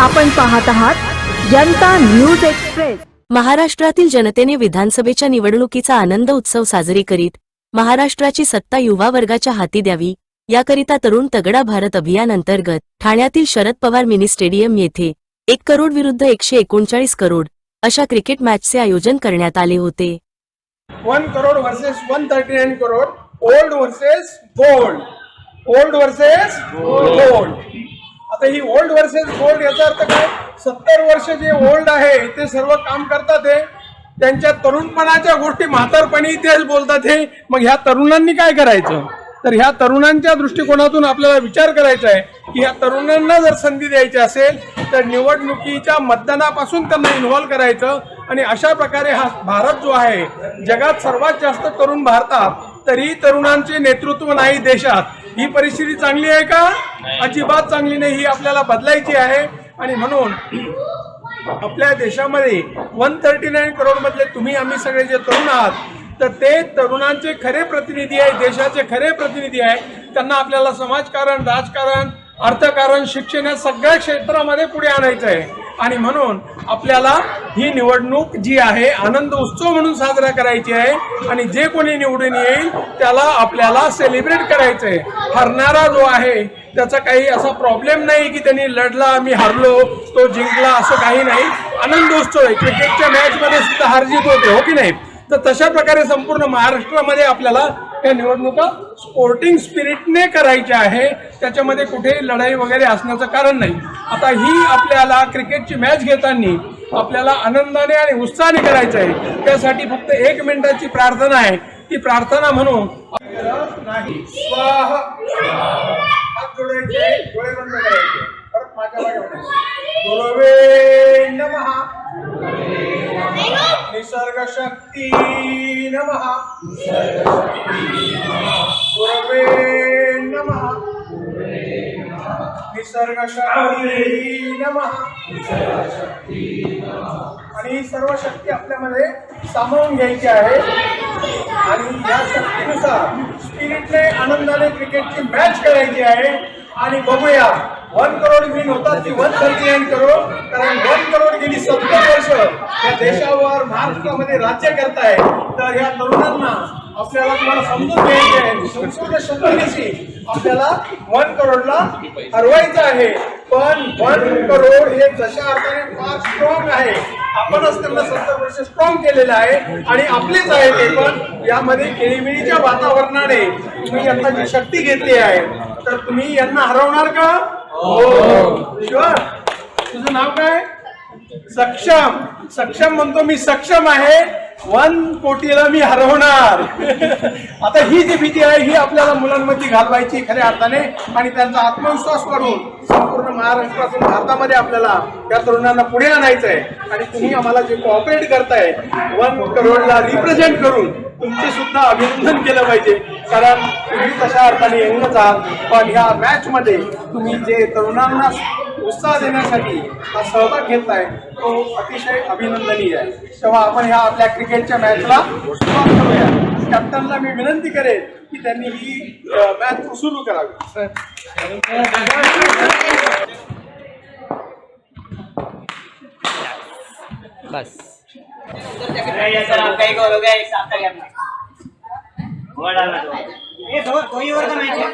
आपण पाहत आहात जनता न्यूज एक्सप्रेस. महाराष्ट्रातील जनतेने विधानसभेच्या निवडणुकीचा आनंद उत्सव साजरी करीत महाराष्ट्राची सत्ता युवा वर्गाच्या हाती द्यावी याकरिता तरुण तगडा भारत अभियान अंतर्गत ठाण्यातील शरद पवार मिनी स्टेडियम येथे एक करोड विरुद्ध एकशे एकोणचाळीस करोड अशा क्रिकेट मॅचचे आयोजन करण्यात आले होते. One crore versus one thirty nine crore old versus gold old versus gold आता ही ओल्ड वर्सेस गोल्ड याचा अर्थ काय? सत्तर वर्ष जे ओल्ड आहे ते सर्व काम करतात हे. त्यांच्या तरुणपणाच्या गोष्टी म्हातारपणी तेच बोलतात हे. मग ह्या तरुणांनी काय करायचं? तर ह्या तरुणांच्या दृष्टिकोनातून आपल्याला विचार करायचा आहे की ह्या तरुणांना जर संधी द्यायची असेल तर निवडणुकीच्या मतदानापासून त्यांना इन्व्हॉल्व करायचं. आणि अशा प्रकारे हा भारत जो आहे जगात सर्वात जास्त तरुण भारतात तरी तरुणांचे नेतृत्व नाही देशात. ही परिस्थिती चांगली आहे का? अजिबात चांगली नाही. ही आपल्याला बदलायची आहे. आणि म्हणून आपल्या देशामध्ये वन थर्टी नाईन करोड मधले तुम्ही आम्ही सगळे जे तरुण आहात तर ते तरुणांचे खरे प्रतिनिधी आहे देशाचे खरे प्रतिनिधी आहे. त्यांना आपल्याला समाजकारण राजकारण अर्थकारण शिक्षण या सगळ्या क्षेत्रामध्ये पुढे आणायचं आहे. आणि म्हणून आपल्याला ही निवडणूक जी आहे आनंद उत्सव म्हणून साजरा करायची आहे. आणि जे कोणी निवडून येईल त्याला आपल्याला सेलिब्रेट करायचं आहे. हरणारा जो आहे त्याचा काही असा प्रॉब्लेम नाही की त्यांनी लढला आम्ही हरलो तो जिंकला असं काही नाही. आनंद उत्सव आहे. क्रिकेटच्या मॅचमध्ये सुद्धा हारजीत होते हो की नाही? तर तशा प्रकारे संपूर्ण महाराष्ट्रामध्ये आपल्याला त्या निवडणुका स्पोर्टिंग स्पिरिटने करायच्या आहे. त्याच्यामध्ये कुठेही लढाई वगैरे असण्याचं कारण नाही. आता ही आपल्याला क्रिकेटची मॅच घेताना आपल्याला आनंदाने आणि उत्साहाने करायचं आहे. त्यासाठी फक्त एक मिनिटाची प्रार्थना आहे. ती प्रार्थना म्हणून नाही. स्वाहा. हात जोडायचे डोळे बंद करायचे. परत माझ्या गुरवे नमः. निसर्ग शक्ती नमः। गुरवे नमः। निसर्ग शक्ती नमः। आणि ही सर्व शक्ती आपल्यामध्ये सामावून घ्यायची आहे. आणि या शक्तीनुसार स्पिरिटने आनंदाने क्रिकेटची मॅच करायची आहे. आणि बघूया. वन करोड मीन होता ती वन थर्टी नाईन करोड कारण वन करोड गेली सत्तर वर्ष. या देशावर महाराष्ट्रामध्ये राज्य करताय. तर या तरुणांना आपल्याला तुम्हाला समजून घ्यायचे आहे. संपूर्ण शक्तीनिशी आपल्याला वन करोडला हरवायचं आहे. पण वन करोड हे जशा अर्थाने फार स्ट्रॉंग आहे. आपणच त्यांना सत्तर वर्ष स्ट्रॉंग केलेलं आहे आणि आपलेच आहे ते पण यामध्ये केळीमिळीच्या वातावरणाने तुम्ही यांना जी शक्ती घेतली आहे. तर तुम्ही यांना हरवणार का? हो. शुअर तुझं नाव काय? सक्षम. सक्षम म्हणतो मी सक्षम आहे. वन कोटीला मी हरवणार. आता ही जी भीती आहे ही आपल्याला मुलांमध्ये घालवायची खऱ्या अर्थाने आणि त्यांचा आत्मविश्वास वाढून संपूर्ण महाराष्ट्रातून भारतामध्ये आपल्याला त्या तरुणांना पुढे आणायचं आहे आणि तुम्ही आम्हाला जे कॉपरेट करताय वन करोडला रिप्रेझेंट करून तुमचे सुद्धा अभिनंदन केलं पाहिजे. कारण तुम्ही तशा अर्थाने येऊनच आहात. पण ह्या मॅच मध्ये तुम्ही जे तरुणांना उत्साह देण्यासाठी हा सहभाग घेतलाय. तो अतिशय अभिनंदनीय आहे. तेव्हा आपण ह्या आपल्या क्रिकेटच्या मॅचला सुरुवात करूया. कॅप्टनला मी विनंती करेन की त्यांनी ही मॅच सुरू करावी. बस. गया एक साथ का गैप वो डालना दो ये दो दो ही ओवर का मैच है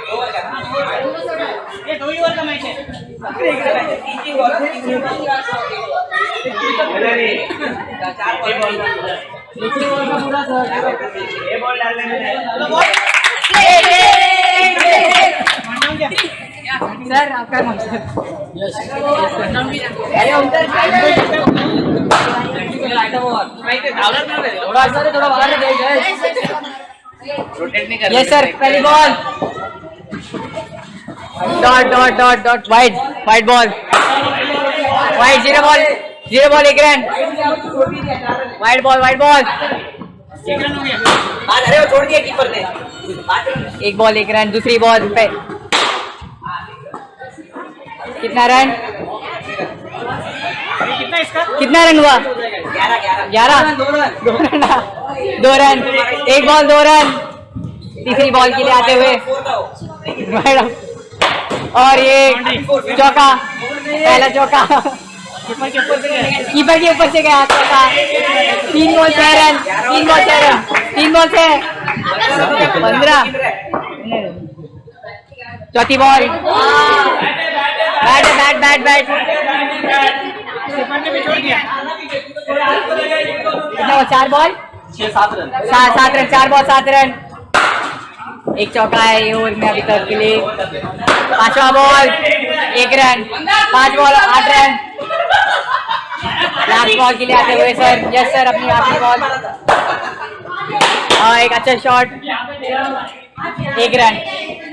दो ओवर का ये दो ही ओवर का? मैच है है तीन बॉल सर ये बॉल यस सर पहली ball dot dot dot dot wide wide ball wide zero ball zero ball एक run wide ball wide ball अरे वो छोड़ दिया कीपर ने। एक बॉल एक रन दूसरी बॉल पे। कितना रन? कितना इसका? कितना रन हुआ? ग्यारह ग्यारह। ग्यारह? दो रन दो रन। दो रन एक बॉल दो रन तीसरी बॉल के लिए आते हुए। मैडम, और ये चौका, पहला चौका। कीपर के ऊपर से गया से चौका। तीन बॉल छह रन, तीन बॉल छह रन, तीन बॉल छह पंद्रह। चौथी ball bat bat bat bat. चार बॉल सात रन। सात रन, चार बॉल सात रन। एक चौका है ये ओवर में अभी तक के लिए पांचवा बॉल एक रन। पाँच बॉल आठ रन। लास्ट बॉल के लिए आते हुए सर यस सर अपनी आखिरी बॉल और एक अच्छा शॉट एक रन।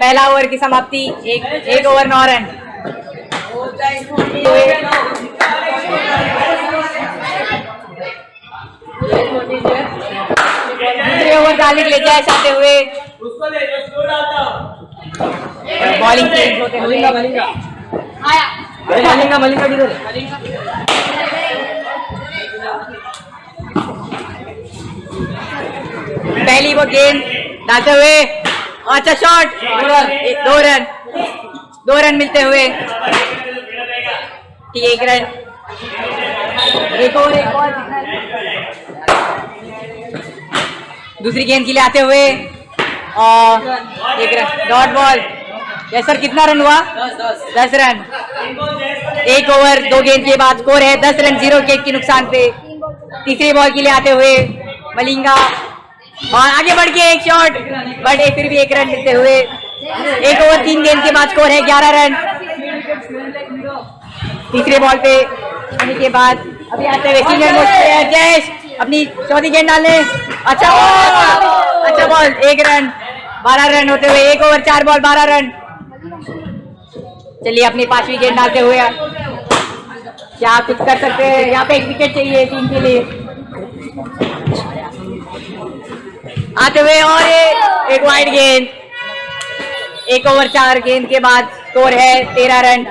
पहला ओवर की समाप्ति। एक एक ओवर नौ रन। दूसरे ओवर डालने के लिए जय आते हुए। बॉलिंग चेंज होते हुए मलिंगा मलिंगा। किधर पहली वो गेंद डालते हुए। अच्छा शॉट दो रन दो रन मिलते हुए। एक रन एक और एक और। दूसरी गेंद के लिए आते हुए डॉट बॉल। यस सर, कितना रन हुआ? दस रन। एक ओवर, दो गेंद के बाद स्कोर है दस रन, ज़ीरो विकेट के नुकसान पे। तीसरे बॉल के लिए आते हुए, मलिंगा। और आगे बढ़ के एक शॉट बट फिर भी एक रन मिलते हुए। एक ओवर, तीन गेंद के बाद स्कोर है ग्यारह रन। तीसरे बॉल पे आने के बाद अभी आते हुए सीनियर मोस्ट प्लेयर जयेश। अपनी चौथी गेंद डालने। अच्छा बॉल अच्छा बॉल एक रन बारह रन होते हुए, एक ओवर चार बॉल बारह रन चलिए अपनी पांचवी गेंद डालते हुए क्या कुछ कर सकते हैं? यहाँ पे एक विकेट चाहिए टीम के लिए। आते हुए और ये, एक वाइड गेंद एक ओवर चार गेंद के बाद स्कोर है तेरह रन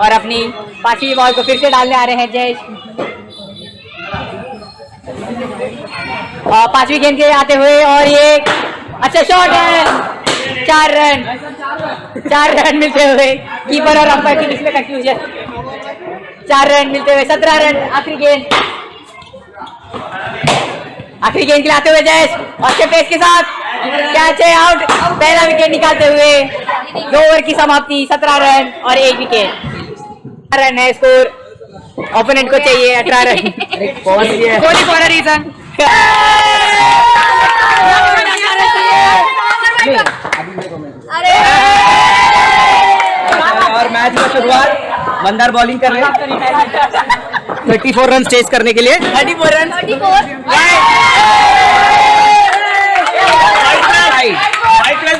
और अपनी पांचवी बॉल को फिर से डालने आ रहे हैं और पांचवी गेंद के आते हुए और ये अच्छा शॉट है। चार रन। चार रन मिलते हुए कीपर और अंपायर के बीच में कंफ्यूजन चार रन मिलते हुए, सत्रह रन, आखिरी गेंद। आखिरी गेंद लिए हुए जयेश अच्छे पेस के साथ कैच है आउट पहला विकेट निकालते हुए दो ओवर की समाप्ति, सत्रह रन और एक विकेट रन है स्कोर ओपोनेंट को चाहिए अठारह run Kohli for a reason और मैच का शुरुआत मंदार बॉलिंग कर रहे हैं। थर्टी फोर रन चेस करने के लिए। Thirty four run thirty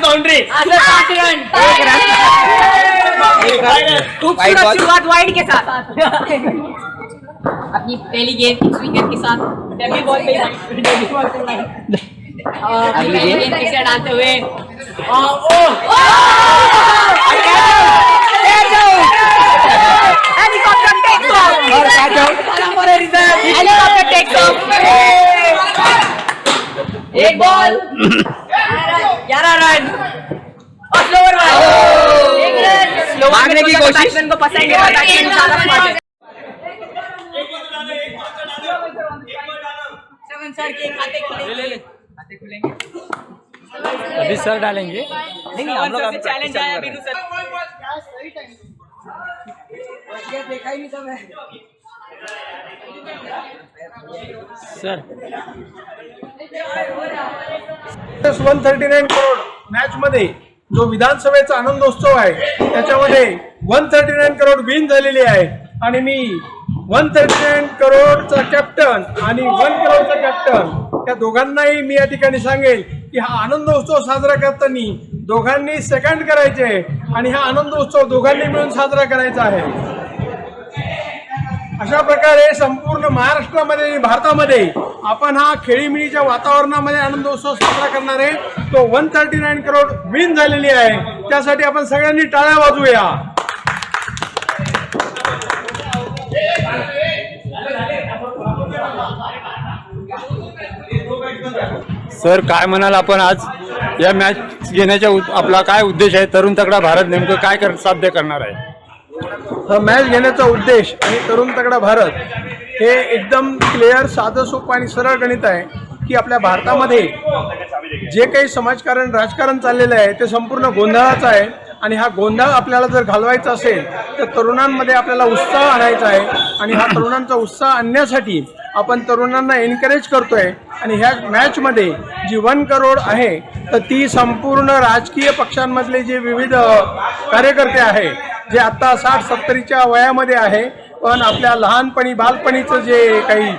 boundary पाँच रन शुरुआत वाइड के साथ। अपनी पहली गेम स्विंगर के साथ। डेब्यू बॉल पे बॉल पे अगली गेम आते हुए? ओ! एक बॉल 11 रन और स्लोवर वाला रन भागने की कोशिश। को पसंद है बैट्समैन ज़्यादा स्मार्ट सेवन सर के खाते खुलेंगे। खाते खुलेंगे। अभी सर डालेंगे। नहीं नहीं हम लोग चैलेंज आया बिनु सर देखा ही नहीं सब है। Sir. One thirty nine crore match मध्ये जो विधानसभेचा आनंदोत्सव आहे त्याच्यामध्ये one thirty nine crore win झालेली आहे. आणि मी वन थर्टी नाईन करोडचा कॅप्टन आणि वन करोडचा कॅप्टन त्या दोघांनाही मी या ठिकाणी सांगेल की हा आनंदोत्सव साजरा करताना दोघांनी सेकंड करायचे आणि हा आनंदोत्सव दोघांनी मिळून साजरा करायचा आहे. अशा प्रकारे संपूर्ण महाराष्ट्रामध्ये आणि भारतामध्ये आपण हा खेळीमेळीच्या वातावरणामध्ये आनंदोत्सव साजरा करणार आहे. तो one thirty nine crore win झालेली आहे. त्यासाठी आपण सगळ्यांनी टाळ्या वाजवूया. सर काय म्हणाल आपण आज? या मॅच घेण्याच्या आपला काय उद्देश आहे? तरुण तगडा भारत नेमकं काय कर साध्य करणार आहे? हा मॅच घेण्याचा उद्देश आणि तरुण तगडा भारत. हे एकदम क्लिअर साधं सोपं आणि सरळ गणित आहे की आपल्या भारतामध्ये जे काही समाजकारण राजकारण चाललेलं आहे ते संपूर्ण गोंधळाचं आहे. आणि हा गोंधळ आपल्याला जर घालवायचा असेल तर तरुणांमध्ये आपल्याला उत्साह आणायचा आहे. आणि हा तरुणांचा उत्साह आणण्यासाठी आपण तरुणांना एनकरेज करतोय. आणि ह्या मॅचमध्ये जी वन करोड आहे तर ती संपूर्ण राजकीय पक्षांमधले जे विविध कार्यकर्ते आहे जे आत्ता साठ सत्तरीच्या वयामध्ये आहे पण आपल्या लहानपणी बालपणीचं जे काही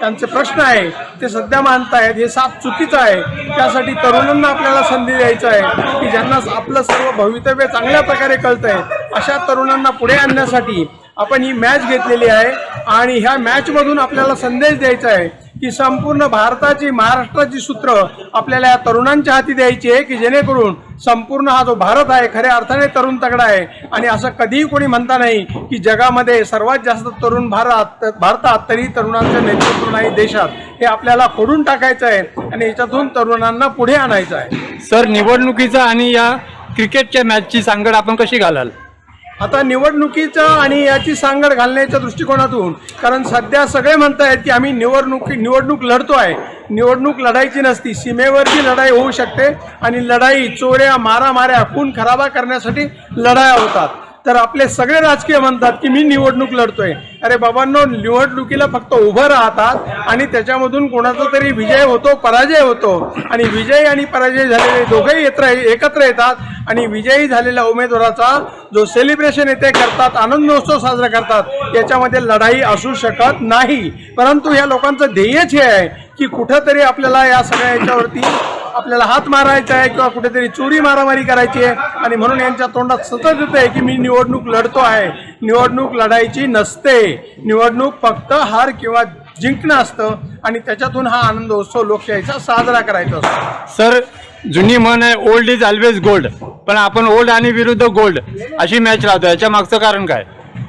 त्यांचे प्रश्न आहे ते सध्या मानतायत हे साफ चुकीचं आहे. त्यासाठी तरुणांना आपल्याला संधी द्यायचं आहे की ज्यांना आपलं सर्व भवितव्य चांगल्या प्रकारे कळतं आहे अशा तरुणांना पुढे आणण्यासाठी आपण ही मॅच घेतलेली आहे आणि ह्या मॅचमधून आपल्याला संदेश द्यायचा आहे की संपूर्ण भारताची महाराष्ट्राची सूत्र आपल्याला या तरुणांच्या हाती द्यायची आहे की जेणेकरून संपूर्ण हा जो भारत आहे खऱ्या अर्थाने तरुण तगडा आहे. आणि असं कधीही कोणी म्हणता नाही की जगामध्ये सर्वात जास्त तरुण भारत भारतात तरी तरुणांचं नेतृत्व नाही देशात. हे आपल्याला खोडून टाकायचं आहे आणि याच्यातून तरुणांना पुढे आणायचं आहे. सर निवडणुकीचा आणि या क्रिकेटच्या मॅचची सांगड आपण कशी घालाल? आता निवडणुकीचा आणि याची सांगड घालण्याच्या दृष्टिकोनातून कारण सध्या सगळे म्हणतायत की आम्ही निवडणुकी निवडणूक लढतो आहे. निवडणूक लढायची नसती सीमेवरची लढाई होऊ शकते आणि लढाई चोऱ्या मारामाऱ्या खून खराबा करण्यासाठी लढाया होतात. तर आपले सगळे राजकीय म्हणतात की मी निवडणूक लढतोय. अरे बाबांनो निवडणुकीला फक्त उभं राहतात आणि त्याच्यामधून कोणाचा तरी विजय होतो पराजय होतो. आणि विजय आणि पराजय झालेले दोघेही येत्र एकत्र येतात. आणि विजयी झालेल्या उमेदवाराचा जो सेलिब्रेशन येथे करतात आनंदोत्सव साजरा करतात. याच्यामध्ये लढाई असू शकत नाही. परंतु या लोकांचं ध्येयच हे आहे की कुठंतरी आपल्याला या सगळ्या याच्यावरती आपल्याला हात मारायचा आहे किंवा कुठेतरी चोरी मारामारी करायची आहे. आणि म्हणून यांच्या तोंडात सतत येत आहे की मी निवडणूक लढतो आहे. निवडणूक लढायची नसते. निवडणूक फक्त हार किंवा जिंकणं असतं. आणि त्याच्यातून हा आनंद उत्सव लोकशाहीचा साजरा करायचा असतो. सर जुनी म्हण आहे ओल्ड इज ऑलवेज गोल्ड पण आपण ओल्ड आणि विरुद्ध गोल्ड अशी मॅच लावतो याच्या मागचं कारण काय?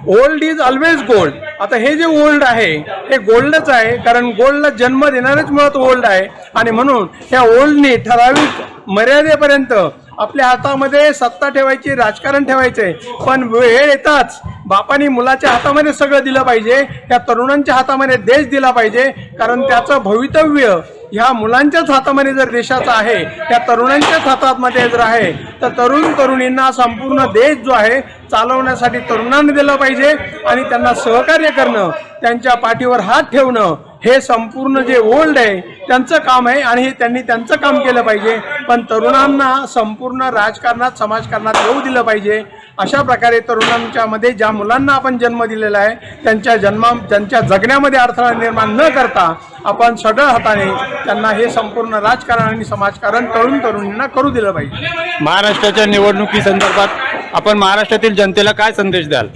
ओल्ड इज ऑलवेज गोल्ड आता हे जे ओल्ड आहे हे गोल्डच आहे कारण गोल्डला जन्म देणारच मुळात ओल्ड आहे. आणि म्हणून ह्या ओल्डने ठराविक मर्यादेपर्यंत आपल्या हातामध्ये सत्ता ठेवायची राजकारण ठेवायचंय. पण वेळ येताच बापानी मुलाच्या हातामध्ये सगळं दिलं पाहिजे त्या तरुणांच्या हातामध्ये देश दिला पाहिजे कारण त्याचं भवितव्य ह्या मुलांच्याच हातामध्ये जर देशाचं आहे त्या तरुणांच्याच हातामध्ये जर आहे तर तरुण तरुणींना संपूर्ण देश जो आहे चालवण्यासाठी तरुणांनी दिलं पाहिजे आणि त्यांना सहकार्य करणं त्यांच्या पाठीवर हात ठेवणं हे संपूर्ण जे ओल्ड आहे त्यांचं काम आहे आणि हे त्यांनी त्यांचं काम केलं पाहिजे. पण तरुणांना संपूर्ण राजकारणात समाजकारणात येऊ दिलं पाहिजे. अशा प्रकारे तरुणांच्या मध्ये ज्या मुलांना आपण जन्म दिलेला आहे त्यांच्या जन्मा त्यांच्या जगण्यामध्ये अडथळा निर्माण न करता आपण सढळ हाताने त्यांना हे संपूर्ण राजकारण आणि समाजकारण तरुण तरुणींना करू दिलं पाहिजे. महाराष्ट्राच्या निवडणुकी संदर्भात आपण महाराष्ट्रातील जनतेला काय संदेश द्याल?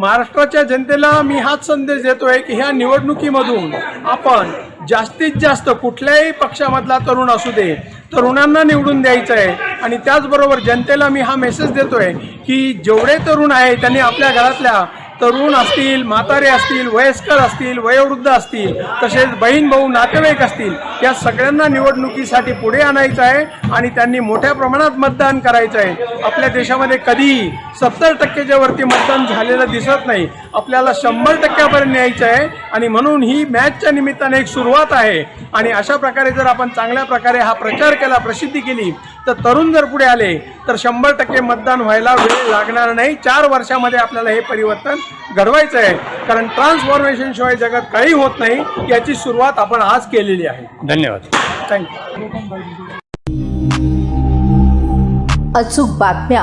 महाराष्ट्राच्या जनतेला मी हाच संदेश देतोय की ह्या निवडणुकीमधून आपण जास्तीत जास्त कुठल्याही पक्षामधला तरुण असू दे तरुणांना निवडून द्यायचं आहे. आणि त्याचबरोबर जनतेला मी हा मेसेज देतोय की जेवढे तरुण आहे त्यांनी आपल्या घरातल्या तरुण असतील म्हातारे असतील वयस्कर असतील वयोवृद्ध असतील तसेच बहीण भाऊ नातेवाईक असतील या सगळ्यांना निवडणुकीसाठी पुढे आणायचं आहे आणि त्यांनी मोठ्या प्रमाणात मतदान करायचं आहे. आपल्या देशामध्ये कधीही सत्तर टक्केच्या वरती मतदान झालेलं दिसत नाही आपल्याला शंभर टक्क्यापर्यंत न्यायचं आहे. आणि म्हणून ही मॅचच्या निमित्ताने एक सुरुवात आहे. आणि अशा प्रकारे जर आपण चांगल्या प्रकारे हा प्रचार केला प्रसिद्धी केली तर तरुण जर पुढे आले तर शंभर टक्के मतदान व्हायला वेळ लागणार नाही. चार वर्षामध्ये आपल्याला हे परिवर्तन घडवायचं आहे कारण ट्रान्सफॉर्मेशन शिवाय जगात काही होत नाही याची सुरुवात आपण आज केलेली आहे. धन्यवाद. थँक्यू अचूक बातम्या